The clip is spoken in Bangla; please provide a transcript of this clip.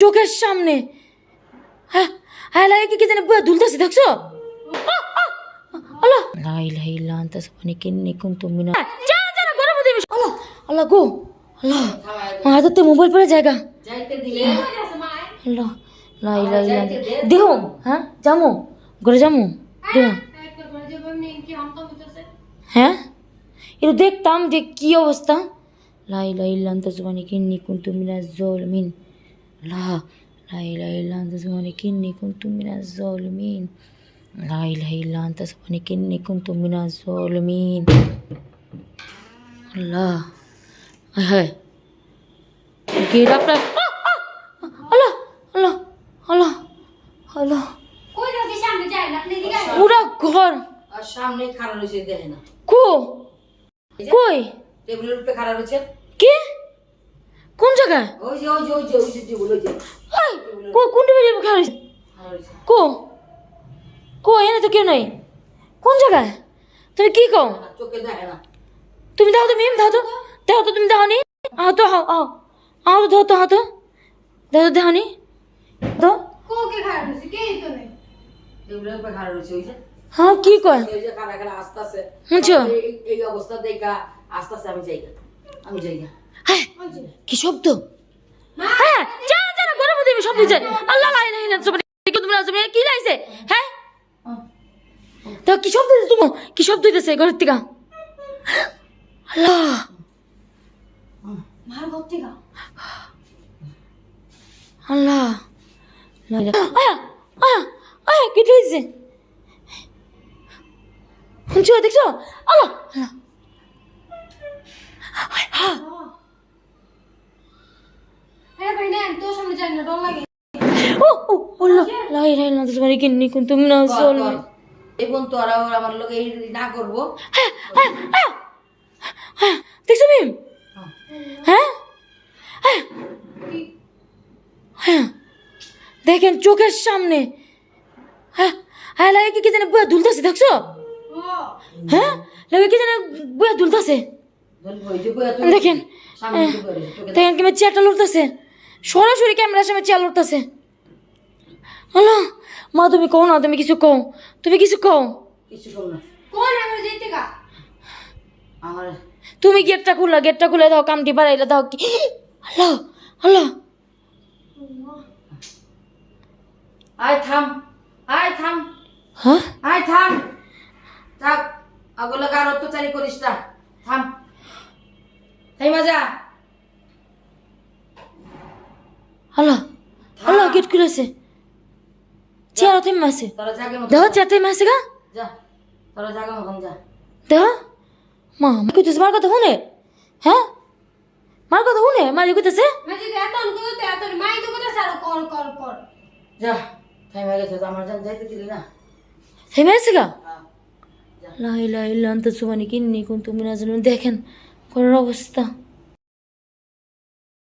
চোখের সামনে। হ্যাঁ হ্যাঁ লাগে কি কি জানে বুয়া দুলতেছে দেখছ? আল্লাহ। লা ইলাহা ইল্লা আনতা সুবহানাকা ইন্নী কুনতু গরম দিবি আল্লাহ আল্লাহ গো আল্লাহ। মা হাতে মোবাইল পড়ে জায়গা। যাইতে দিলে। আল্লাহ লা ইলাহা ইল্লা দেহ হ্যাঁ জামু ঘরে জামু দেহ হ্যাঁ? একটু দেখতাম যে কি অবস্থা। লা ইলাহা ইল্লা আনতা সুবহানাকা ইন্নী কুনতু মিনাজ জালিমিন। লা ইলাহা ইল্লা আনতা সুবহানাকা ইন্নী কুনতু মিনাজ জালিমিন লা ইলাহা ইল্লা আনতা সুবহানাকা ইন্নী কুনতু মিনাজ জালিমিন আল্লাহ আয় হায় গেট আপনার আল্লাহ আল্লাহ সামনে। পুরা ঘর খাড়া রয়েছে দেখে না কো কই টেবিলের উপরে খাড়া রয়েছে কে জায়গায়? ওই যে ওই যে ওই যে ওই যে ওই যে। ওই কো কোন টেবিলে খাওয়া হয়েছে? খাড়া রয়েছে কো কো এনে তো কেউ নাই। কোন জায়গায়? তুমি কি কও? তুমি দাও তো মিম দাও তো। দাও তো তুমি দাও নি আও তো আও আও আও তো দাও তো হাও তো। দাও তো দাও। নি তো কোকে খারাপ হয়েছে? কে তো নেই? টেবিলের উপরে খাড়া ওই যে। হ্যাঁ কি কয়? ওই যে খাড়া আস্তে আস্তে? এই- এই অবস্থা দেখা আস্তে আস্তে আমি যাই আমি যাই না হ্যাঁ কি শব্দ? হ্যাঁ জানা জানা গরম দিবি শব্দ যায় আল্লাহ লাই নাই না তুমি তুমি কি লাইছে? হ্যাঁ? তো কি শব্দ দিছে তুমি? কি শব্দ দিতেছে ঘরের থেকে? আল্লাহ। মার ঘর থেকে। আল্লাহ। আয়া আয়া আয়া কি হয়েছে শুনছো দেখছ? আল্লাহ। আল্লাহ হ্যাঁ হ্যাঁ ভাই না তোর সামনে যাই না ডর লাগে ও ও আল্লাহ লা ইলাহা ইল্লাল্লাহ তোমার কিন্নি কুনতু মিনাজ জালিমিন এবং তো আর আমার লোক এই না করব। হ্যাঁ দেখছ মিম হ্যাঁ হ্যাঁ হ্যাঁ দেখেন চোখের সামনে। হ্যাঁ হ্যাঁ লাগে কি জানে বুয়া দুলতেছে দেখছ? হ্যাঁ লাগে কি জানে বুয়া দুলতেছে। দেখেন দিকে দেখেন কি চেয়ারটা লড়তেছে। সরাসরি ক্যামেরার সামনে চেয়ার লড়তেছে আল্লাহ মা তুমি কও না তুমি কিছু কও। তুমি কিছু কও? কিছু কম না। কোন আমরা যেতে গা। আমার তুমি গেটটা খুললা গেটটা খুলে দাও কামটি বাড়াইলে দাও। কি আল্লাহ আল্লাহ। আয় থাম আয় থাম। হ্যাঁ? আয় থাম। থাক আগলে কার অত্যাচারী করিস না। থাম। তাই মজা আল্লাহ আল্লাহ গেট খুলেছে চেয়ার থেমে আছে দেখো চেয়ার থেমে আছে গা দেখো মা কইতেছে মার কথা শুনে হ্যাঁ মার কথা শুনে মার কইতেছে যা হয়ে গেছে আমার যাইতে দিলি না থেমে আছে গা যা। লা ইলাহা ইল্লা আনতা সুবহানাকা ইন্নী কুনতু দেখেন ঘরের অবস্থা